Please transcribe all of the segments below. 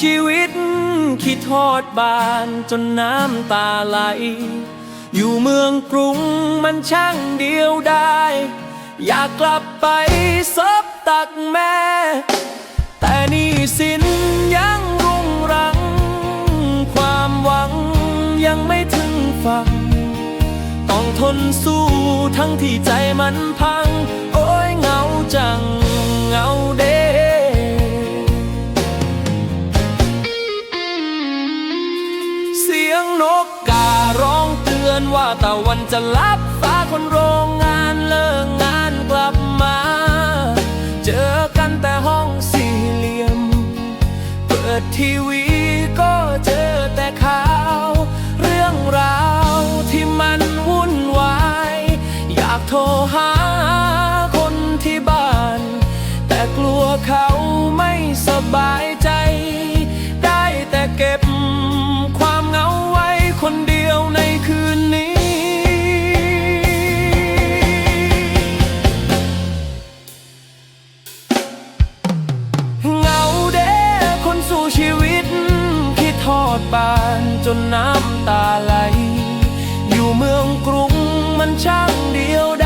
ชีวิต คิดทอดบานจนน้ำตาไหล อยู่เมืองกรุงมันช่างเดียวได้ อยากกลับไปซบตักแม่ แต่นี่สินยังรุงรัง ความหวังยังไม่ถึงฝั่งต้องทนสู้ทั้งที่ใจมันพัง โอ้ยเหงาจัง นกการ้องเตือนว่าตะวันจะลับฟ้าคนโรงงานเลิกงานกลับมา เจอกันแต่ห้องสี่เหลี่ยม เปิดทีวีก็เจอแต่ข่าว เรื่องราวที่มันวุ่นวาย อยากโทรหาคนที่บ้าน แต่กลัวเขาไม่สบายใจ ทอดบานจนน้ำตาไหล อยู่เมืองกรุงมันช่างเดียวได้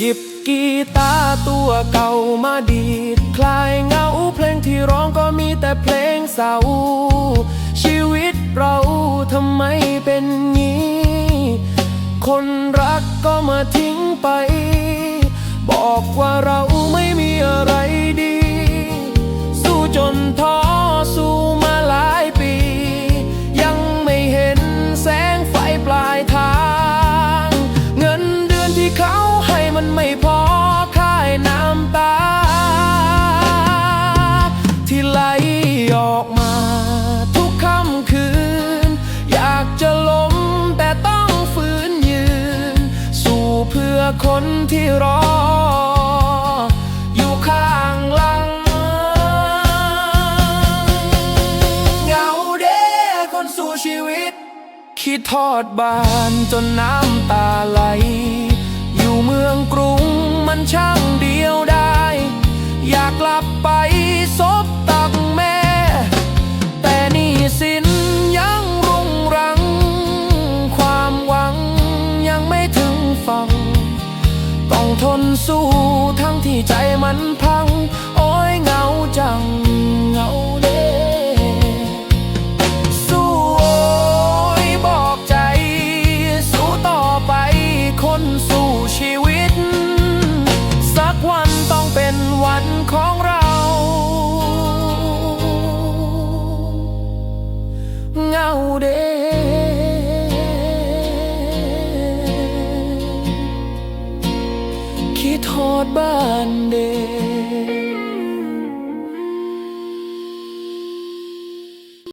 หยิบกีตาร์ตัวเก่ามาดีด คลายเหงาเพลงที่ร้องก็มีแต่เพลงเศร้า ชีวิตเราทำไมเป็นงี้ คนรักก็มาทิ้งไป บอกว่าเราไม่มีอะไร มันไม่พอค่ายน้ำตา ที่ไหลออกมา ทุกค่ำคืน อยากจะล้มแต่ต้องฝืนยืน สู้เพื่อคนที่รอ อยู่ข้างหลังเหงาเด้คนสู่ชีวิต คิดทอดบานจนน้ำตาไหลันช่างเดียวได้ อยากกลับไปซบตักแม่ แต่นี่สินยังรุงรัง ความหวังยังไม่ถึงฟังต้องทนสู้ทั้งที่ใจมันพัง โอ้ยเหงาจังเหงาเด้าเด้คิดทอดบ้านเด้